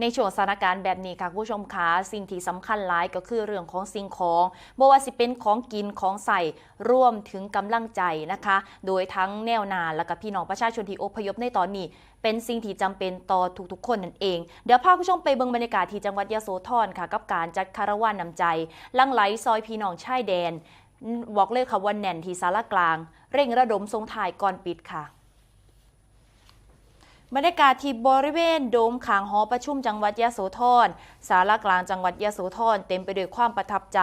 ในช่วงสถานการณ์แบบนี้ค่ะผู้ชมคะสิ่งที่สำคัญหลายก็คือเรื่องของสิ่งของบ่ว่าสิเป็นของกินของใส่รวมถึงกำลังใจนะคะ โดยทั้งแนวนาและก็พี่น้องประชาชนที่อพยพในตอนนี้ เป็นสิ่งที่จำเป็นต่อทุกๆ คนนั่นเอง เดี๋ยวพาผู้ชมไปเบิ่งบรรยากาศที่จังหวัดยะโสธรค่ะ กับการจัดคาราวานนำใจ ลังไหลซอยพี่น้องชายแดน บอกเลยค่ะวันแน่นที่สารกลาง เร่งระดมทรงถ่ายก่อนปิดค่ะ บรรยากาศที่บริเวณโดมขางหอประชุมจังหวัดยะโสธรสารกลางจังหวัดยะโสธรเต็มไปด้วยความประทับใจ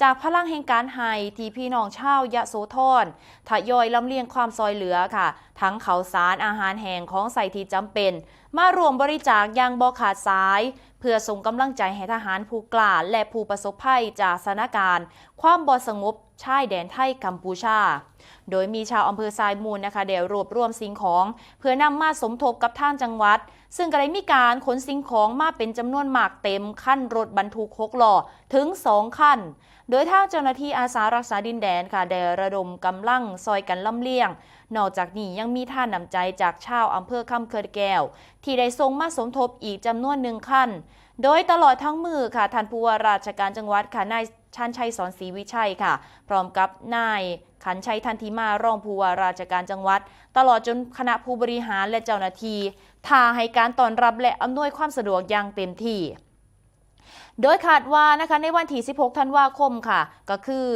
จากพลังแห่งการให้ที่พี่น้องชาวยะโสธรทยอยลำเลียงความซอยเหลือค่ะ ทั้งเขาวสารอาหารแห้งของใส่ที่จำเป็น มารวมบริจาคยังบอขาดสาย เพื่อส่งกำลังใจให้ทหารผู้กล้าและผู้ประสบภัยจากสถานการณ์ ความบอสงบ ชายแดนไทยกัมพูชา โดยมีชาวอำเภอทรายมูลนะคะเดี๋ยวรวบรวมสิ่งของ เพื่อนำมาสมทบกับทางจังหวัด ซึ่งก็ได้มีการขนสิ่งของมาเป็นจำนวนมากเต็มขั้นรถบรรทุกหกล้อถึง2ขั้น โดยทางเจ้าหน้าที่อาสารักษาดินแดนค่ะได้ระดมกำลังซอยกันลำเลียง นอกจากนี้ยังมีท่านนำใจจากชาวอำเภอคำเคิดแก้ว ที่ได้ส่งมาสมทบอีกจำนวนหนึ่งขั้น โดยตลอดทั้งมือค่ะท่านผู้ว่าราชการจังหวัดค่ะนายชันชัยสอนศรีวิชัยค่ะ พร้อมกับนายขันชัยทันทีมารองผู้ว่าราชการจังหวัด ตลอดจนคณะผู้บริหารและเจ้าหน้าที่ทาให้การต้อนรับและอำนวยความสะดวกอย่างเต็มที่ โดยคาดว่านะคะในวันที่ 16 ธันวาคมค่ะ ก็คือ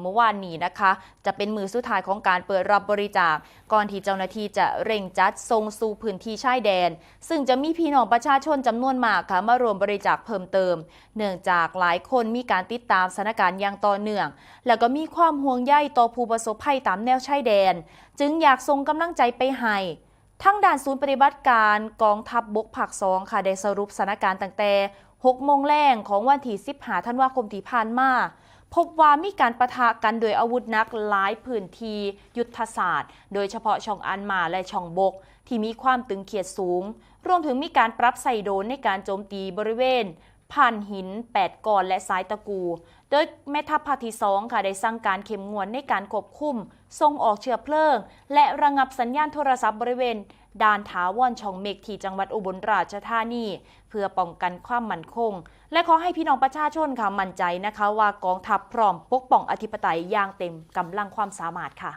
เมื่อวานนี้นะคะ จะเป็นมือสุดท้ายของการเปิดรับบริจาค ก่อนที่เจ้าหน้าที่จะเร่งจัดทรงสู่พื้นที่ชายแดน ซึ่งจะมีพี่น้องประชาชนจำนวนมากค่ะมารวมบริจาคเพิ่มเติม เนื่องจากหลายคนมีการติดตามสถานการณ์อย่างต่อเนื่อง แล้วก็มีความห่วงใยต่อผู้ประสบภัยตามแนวชายแดน จึงอยากส่งกำลังใจไปให้ ทั้งด่านศูนย์ปฏิบัติการกองทัพบบกผักสองค่ะได้สรุปสถานการณ์ตั้งแต่6โมงแรงของวันที่15ธันวาคมที่ผ่านมาพบว่ามีการประทะกันโดยอาวุธนักหลายพื้นที่ยุทธศาสตร์ โดยเฉพาะช่องอันมาและช่องบก ที่มีความตึงเขียดสูง รวมถึงมีการปรับใส่โดนในการโจมตีบริเวณ ผ่านหิน 8ก่อนและสายตะกู โดยแม่ทัพภาคที่2ค่ะได้สั่งการเข้มงวดในการควบคุมส่งออกเชื้อเพลิง และระงับสัญญาณโทรศัพท์บริเวณด่านถาวรช่องเมกที่จังหวัดอุบลราชธานี เพื่อป้องกันความมั่นคง และขอให้พี่น้องประชาชนค่ะมั่นใจนะคะ ว่ากองทัพพร้อมปกป้องอธิปไตยอย่างเต็มกำลังความสามารถค่ะ